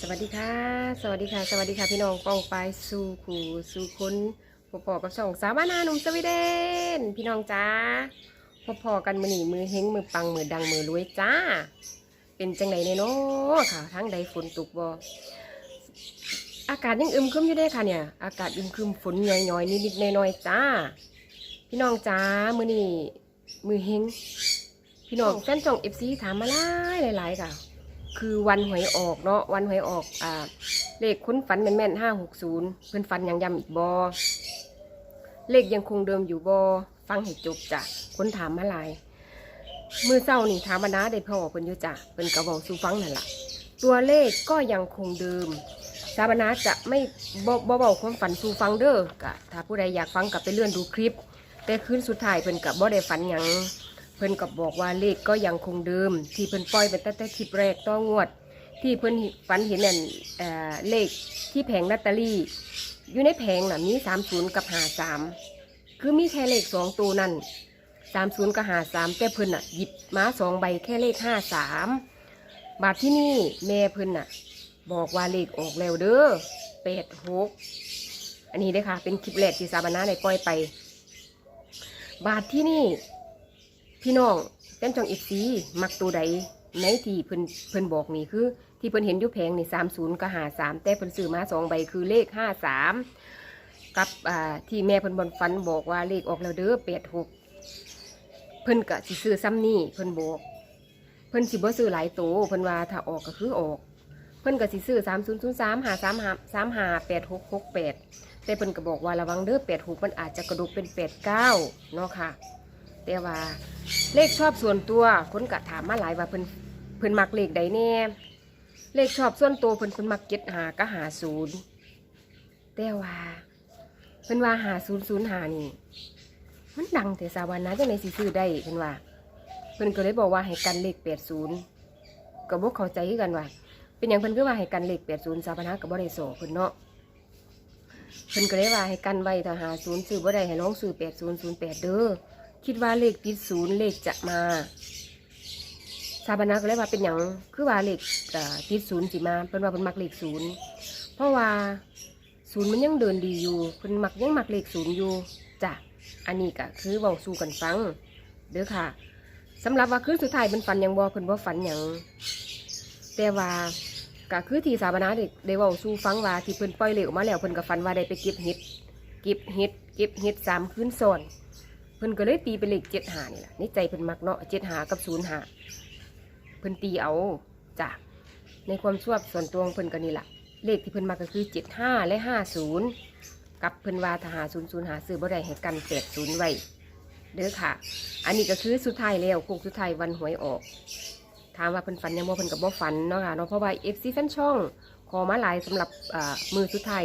สวัสดีค่ะ สวัสดีค่ะ สวัสดีค่ะพี่น้องป้องปสู่ขู่สู่คนพอๆกับช่องสาวบ้านนาหนุ่มสวีเดน พี่น้องจ้าพอๆกันมือหนีมือเฮงมือปังมือดังมือรวยจ้า เป็นจังไดเนี่ยเนาะค่ะทั้งใดฝนตกบ่อากาศยังอึมครึมอยู่เด้ค่ะเนี่ย อากาศอึมครึมฝนหน่อยๆนิดๆน่อยๆจ้า พี่น้องจ้ามือนี่มือเฮงพี่น้องแฟนช่องเอฟซีถามมาหลายหลายๆค่ะ คือวันหวยออกเนาะวันหวยออกอ่าเลขคุ้นฝันแม่นๆห้าหกศูนย์เพื่อนฝันยังย้ำอีกบอเลขยังคงเดิมอยู่บอฟังให้จบจ้ะคนถามมาหลายมือเศร้านี่ถามมานาได้พ่อเพิ่นอยู่จ้ะเพิ่นกระบอกสู่ฟังนั่นล่ะตัวเลขก็ยังคงเดิมสาบานาจะไม่บ่บ่เบาความฝันสู่ฟังเด้อกะถ้าผู้ใดอยากฟังกับไปเลื่อนดูคลิป แต่คืนสุดท้ายเพิ่นกับบ่ได้ฝันหยัง เพิ่นก็บอกว่าเลขก็ยังคงเดิม ที่เพิ่นปล่อยเป็นตั้งแต่คลิปแรกต้องงวด ที่เพิ่นฝันเห็นนั่นเอ่อเลขที่แผงลอตเตอรี่ อยู่ในแผงน่ะมีสามศูนย์กับหาสามคือมีแค่เลขสองตัวนั่นสามศูนย์กับหาสามแต่เพิ่นอะหยิบมาสองใบแค่เลขห้าสามบาทที่นี่แม่เพิ่นอะ บอกว่าเลขออกแล้วเด้อแปดหกอันนี้เด้ค่ะ เป็นคลิปแรกที่สาบานาได้ปล่อยไป บาทที่นี่ พี่น้องแฟนจองอีซีมักตัวใดในที่เพิ่นเพิ่นบอกนี่คือ ที่เพิ่นเห็นอยู่แผงนี่สามศูนย์กับหาสามแต่เพิ่นซื้อมาสองใบคือเลขห้าสามกับอ่าที่แม่เพิ่นบนฟันบอกว่าเลขออกแล้วเด้อแปดหกเพิ่นกะสิซื้อซ้ำนี่เพิ่นบอกเพิ่นสิบ่ซื้อหลายโตวเพิ่นว่าถ้าออกก็คือออก เพิ่นก็สิซื้อสามศูนย์ศูนย์สามหาสามหาสามหาแปดหกหกแปดแต่เพิ่นก็บอกว่าระวังเด้อแปดหกมันอาจจะกระดกเป็นแปดเก้าเนาะค่ะ แต่ว่าเลขชอบส่วนตัวคนกะถามมาหลายว่าเพิ่นเพิ่นมักเลขใดแน่เลขชอบส่วนตัวเพิ่นเพิ่นมักเจ็ดหาก็หาศูนย์แต่ว่าเพิ่นว่าหาศูนย์ศูนย์หานี่มันดังแต่สาวันนะจังไดสิซื้อได้เพิ่นว่า เพิ่นก็เลยบอกว่าให้กันเลขแปดศูนย์ก็บ่เข้าใจคือกันว่าเป็นอย่างเพิ่นคือว่าให้กันเลขแปดศูนย์สาพนะก็บ่ได้โสเพิ่นเนาะเพิ่นก็เลยว่าให้กันไว้ถ้าหาศูนย์ซื้อบ่ได้ให้ลองซื้อแปดศูนย์ศูนย์แปดเด้อ คิดว่าเลขติดศูนย์เลขจะมาสถานาก็เลยว่าเป็นอย่างคือว่าเลขติดศูนย์สิมาเพิ่นว่าเพิ่นมักเลขศูนย์เพราะว่าศูนย์มันยังเดินดีอยู่เพิ่นมักยังมักเลขศูนย์อยู่จ้ะอันนี้ก็คือเว้าสู่กันฟังเด้อค่ะสำหรับว่าคืนสุดท้ายเพิ่นฝันหยังบ่เพิ่นบ่ฝันหยังแต่ว่าก็คือที่สถานาได้ได้เว้าสู่ฟังว่าที่เพิ่นปล่อยเหลขออกมาแล้วเพิ่นก็ฝันว่าได้ไปเก็บเห็ดเก็บเห็ดเก็บเห็ดสามคืนซ้อน เพิ่นก็เลยตีเป็นเลขเจ็ดหานี่แหละในใจเพิ่นมักเนาะเจ็ดหากับศูนย์หาเพิ่นตีเอาจ้ะในความชอบส่วนตัวของเพิ่นก็นี่แหละเลขที่เพิ่นมักก็คือเจ็ดห้าและห้าศูนย์กับเพิ่นว่าถ้าหาศูนย์ศูนย์หาซื้อบ่ได้ให้กันแปดศูนย์ไว้เด้อค่ะ อันนี้ก็คือสุดท้ายแล้วคงสุดท้ายวันหวยออก ถามว่าเพิ่นฝันยังบ่เพิ่นก็บ่ฝันเนาะค่ะเนาะเพราะว่า FC แฟนช่องขอมาหลายสำหรับอ่ามือสุดท้าย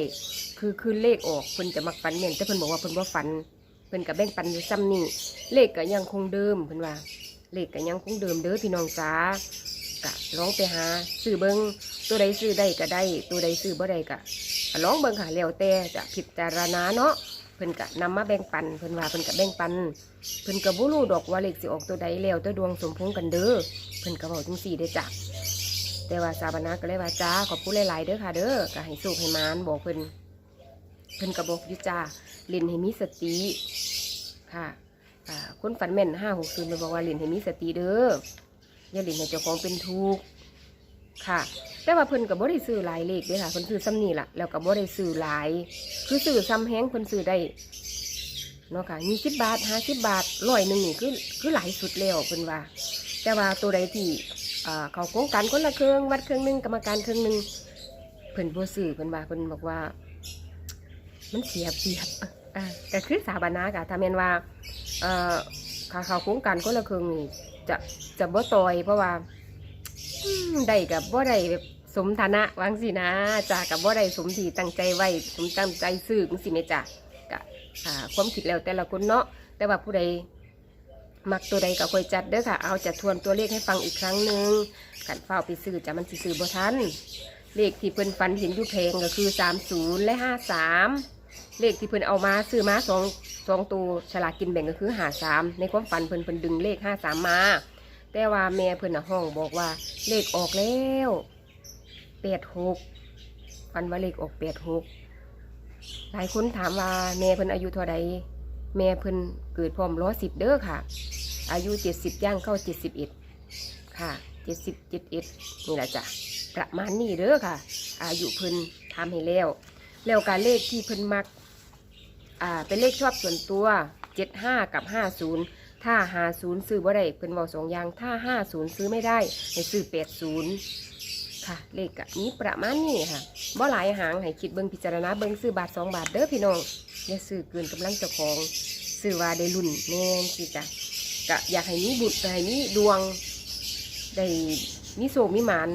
คือคืนเลขออกเพิ่นจะมักฝันเนี่ยแต่เพิ่นบอกว่าเพิ่นบ่ฝัน เพิ่นกับแบ่งปันอยู่ซ้ำนี่เลขก็ยังคงเดิมเพิ่นว่าเลขก็ยังคงเดิมเด้อพี่น้องจ้ากะลองไปหาซื้อเบิงตัวใดซื้อได้ก็ได้ ตัวใดซื้อบ่ได้ก็ลองเบิงค่ะแล้วแต่จะพิจารณาเนาะเพิ่นก็นำมาแบ่งปันเพิ่นว่าเพิ่นก็แบ่งปันเพิ่นก็บ่รู้ดอกว่าเลขสิออกตัวใดแล้วแต่ดวงสมพงกันเด้อเพิ่นก็เว้าจังซี่เด้อจ้ะแต่ว่าสาบานาก็เลยว่าจ้าขอบคุณหลายๆเด้อค่ะเด้อก็ให้สุขให้มานบอกเพิ่น เพิ่นก็บอกยู่จ้าเล่นให้มีสติค่ะคนฝันแม่นห้าหกศูนย์บอกว่าเล่นให้มีสติเด้ออย่าเล่นให้เจ้าของเป็นทุกข์ค่ะ แต่ว่าเพิ่นกับบ่ได้ซื้อหลายเลขเด้อค่ะเพิ่นซื้อซ้ำนี่ล่ะแล้วก็บ่ได้ซื้อหลาย คือซื้อซ้ำแห้งเพิ่นซื้อได้เนาะค่ะยี่สิบบาทห้าสิบบาทร้อยหนึ่งนี่คือคือหลายสุดแล้วเพิ่นว่า แต่ว่าตัวใดที่เขาโครงการคนละเครื่องวัดเครื่องหนึงกรรมการเครื่องหนึงเพิ่นบ่ซื้อเพิ่นว่าเพิ่นบอกว่า มันเสียเปรียบอ่าก็คือสถาบานากะถ้าแม่นว่าเอ่อขาเขาโครงการคนละครึ่งนี่จะจะบ่ต่อยเพราะว่าได้กับบ่ได้แบบสมฐานะวังสินะจ้ากับบ่ได้สมที่ตั้งใจไว้สมตั้งใจซื้อจังสิแม่จ้ะกะอ่าความคิดแล้วแต่ละคนเนาะแต่ว่าผู้ใดมักตัวใดก็ค่อยจัดเด้อค่ะ เอาจะทวนตัวเลขให้ฟังอีกครั้งหนึ่งกันเฝ้าไปซื้อจะมันสิซื้อบ่ทันเลขที่เพิ่นฝันเห็นอยู่เพลงก็คือ 30 และ 53 เลขที่เพิ่นเอามาซื้อมาสองสองตัวฉลากกินแบ่งก็คือหาสามในความฝันเพิ่นเพิ่นดึงเลขห้าสามมา แต่ว่าแม่เพิ่นน่ะห้องบอกว่าเลขออกแล้วแปดหกฟันว่าเลขออกแปดหกหลายคนถามว่าแม่เพิ่นอายุเท่าใดแม่เพิ่นเกิดพร้อมร้อสิบเด้อค่ะ อายุเจ็ดสิบย่างเข้าเจ็ดสิบเอ็ดค่ะเจ็ดสิบเจ็ดเอ็ดนี่แหละจ้ะประมาณนี้เด้อค่ะ อายุเพิ่นทำให้แล้ว แล้วการเลขที่เพิ่นมัก อ่า เป็นเลขชอบส่วนตัวเจ็ดห้ากับห้าศูนย์ถ้าหาศูนย์ซื้อบ่ได้เพิ่นบอกสองอย่าง ถ้าห้าศูนย์ซื้อไม่ได้ให้ซื้อแปดศูนย์ค่ะ เลขกับนี้ประมาณนี้ค่ะบ่หลายหางให้คิดเบิ่งพิจารณาเบิ่งซื้อบาทสองบาทเด้อพี่น้องอย่าซื้อเกินกำลังเจ้าของซื้อว่าได้รุ่นแน่นสิจ้ะกะอยากให้มีบุตรให้มีดวงได้มีโศกมีหมาน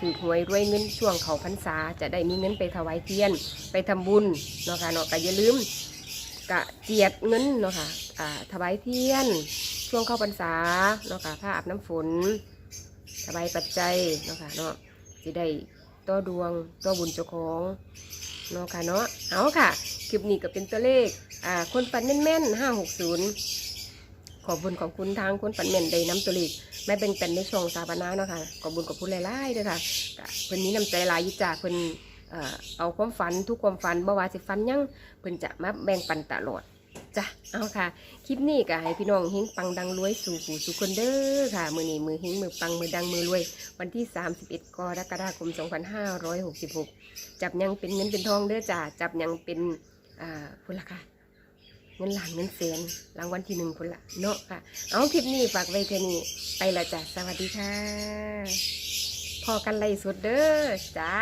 ถือหวยรวยเงินช่วงเขาพรรษา จะได้มีเงินไปถวายเทียน ไปทำบุญเนาะค่ะเนาะก็อย่าลืมกะเจียดเงินเนาะค่ะอ่าถวายเทียน ช่วงเข้าพรรษาเนาะค่ะผ้าอาบน้ำฝนถวายปัจจัยเนาะค่ะเนาะสิได้ต่อดวงต่อบุญเจ้าของเนาะค่ะเนาะเอาค่ะคลิปนี้ก็เป็นตัวเลขอ่าคนฝันแม่นๆห้าหกศูนย์ขอบคุญขอบคุณทางคนฝันแม่นได้น้ำตัวเลข ไม่เป็นแต่ในช่องสาบานาเนาะค่ะขอบคุญขอบคุณหลายๆด้วยค่ะเพิ่นนี้น้ำใจหลายยิจากเพิ่นเอาความฝันทุกความฝันบ่ว่าสิฝันยังเพิ่นจะมาแบ่งปันตลอดจ้ะเอาค่ะ คลิปนี้ก็ให้พี่น้องเฮงปังดังรวยสู่ผู้สู่คนเด้อค่ะ มือนี้มือเฮงมือปังมือดังมือรวย วันที่ 31กรกฎาคม 2566 จับยังเป็นเงินเป็นทองเด้อจ้าจับยังเป็นอ่าพุ่นละค่ะ เงินล้านเงินแสนรางวัลที่หนึ่งคนละเนาะค่ะ เอาคลิปนี้ฝากไว้แค่นี้ ไปละจ้ะสวัสดีค่ะ พอกันไล่สุดเด้อจ้า